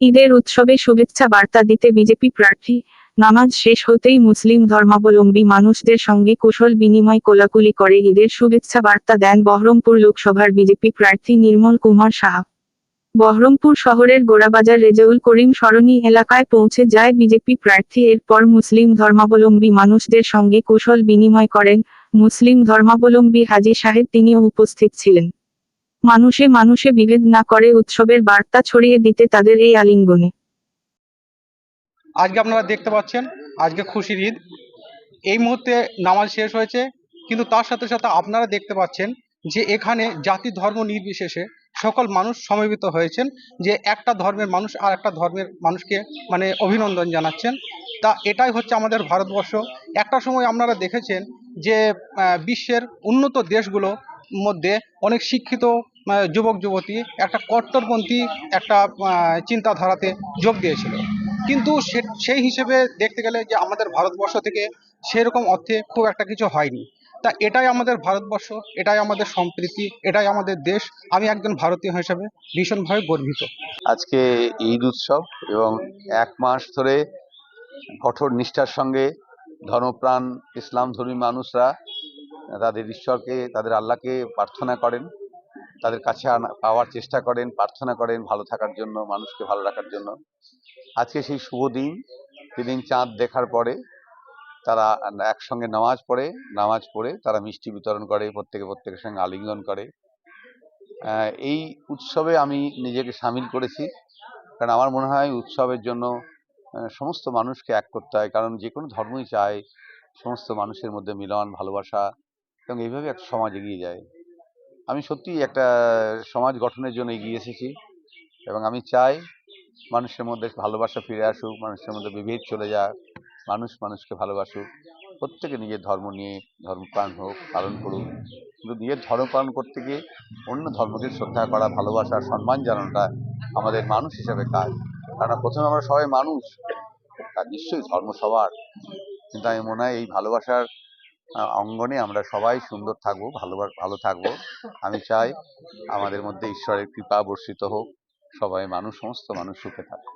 ঈদের উৎসবে শুভেচ্ছা বার্তা দিতে বিজেপি প্রার্থী, নামাজ শেষ হতেই মুসলিম ধর্মাবলম্বী মানুষদের সঙ্গে কুশল বিনিময় কোলাকুলি করে ঈদের শুভেচ্ছা বার্তা দেন বহরমপুর লোকসভার বিজেপি প্রার্থী নির্মল কুমার সাহা। বহরমপুর শহরের গোড়াবাজার রেজাউল করিম সরণি এলাকায় পৌঁছে যায় বিজেপি প্রার্থী, এরপর মুসলিম ধর্মাবলম্বী মানুষদের সঙ্গে কুশল বিনিময় করেন মুসলিম ধর্মাবলম্বী হাজি সাহেব, তিনিও উপস্থিত ছিলেন। মানুষে মানুষে বিভেদ না করে উৎসবের বার্তা ছড়িয়ে দিতে তাদের এই আলিঙ্গনে। আজকে আপনারা দেখতে পাচ্ছেন, আজকে খুশির ঈদ। এই মুহূর্তে নামাজ শেষ হয়েছে, কিন্তু তার সাথে সাথে আপনারা দেখতে পাচ্ছেন যে এখানে জাতি ধর্ম নির্বিশেষে সকল মানুষ সমবেত হয়েছেন, যে একটা ধর্মের মানুষ আর একটা ধর্মের মানুষকে মানে অভিনন্দন জানাচ্ছেন। তা এটাই হচ্ছে আমাদের ভারতবর্ষ। একটা সময় আপনারা দেখেছেন যে বিশ্বের উন্নত দেশগুলো মধ্যে অনেক শিক্ষিত যুবক, যুবতী একটা কট্টরপন্থী একটা চিন্তাধারাতে যোগ দিয়েছিল। কিন্তু সেই হিসেবে দেখতে গেলে যে আমাদের ভারতবর্ষ থেকে সেরকম অর্থে খুব একটা কিছু হয়নি। তা এটাই আমাদের ভারতবর্ষ, এটাই আমাদের সম্প্রীতি, এটাই আমাদের দেশ। আমি একজন ভারতীয় হিসেবে ভীষণভাবে গর্বিত। আজকে ঈদ উৎসব এবং এক মাস ধরে কঠোর নিষ্ঠার সঙ্গে ধর্মপ্রাণ ইসলাম ধর্মী মানুষরা তাদের ঈশ্বরকে, তাদের আল্লাহকে প্রার্থনা করেন। তাদের কাছে আনা- পাওয়ার চেষ্টা করেন, প্রার্থনা করেন ভালো থাকার জন্য, মানুষকে ভালো রাখার জন্য। আজকে সেই শুভ দিন যেদিন চাঁদ দেখার পরে তারা একসঙ্গে নামাজ পড়ে নামাজ পড়ে তারা মিষ্টি বিতরণ করে, প্রত্যেকে প্রত্যেকের সঙ্গে আলিঙ্গন করে। এই উৎসবে আমি নিজেকে সামিল করেছি, কারণ আমার মনে হয় উৎসবের জন্য সমস্ত মানুষকে এক করতে হয়, কারণ যে কোনো ধর্মই চায়, সমস্ত মানুষের মধ্যে মিলন, ভালোবাসা এবং এইভাবে একটা সমাজ এগিয়ে যায়। আমি সত্যিই একটা সমাজ গঠনের জন্য এগিয়ে এসেছি এবং আমি চাই মানুষের মধ্যে ভালোবাসা ফিরে আসুক, মানুষের মধ্যে বিভেদ চলে যাক, মানুষ মানুষকে ভালোবাসুক, প্রত্যেকে নিজের ধর্ম নিয়ে ধর্ম ধর্মপ্রাণ হোক, পালন করুক। কিন্তু নিজের ধর্ম পালন করতে গিয়ে অন্য ধর্মকে শ্রদ্ধা করা, ভালোবাসা, সম্মান জানানোটা আমাদের মানুষ হিসাবে কাজ। কারণ প্রথমে আমরা সবাই মানুষ, আর নিশ্চয়ই ধর্ম সবার। কিন্তু আমি মনে হয় এই ভালোবাসার অঙ্গনে আমরা সবাই সুন্দর থাকব ভালো ভালো থাকব। আমি চাই আমাদের মধ্যে ঈশ্বরের কৃপা বর্ষিত হোক। সবাই মানুষ, সমস্ত মানুষ সুখে থাকুক।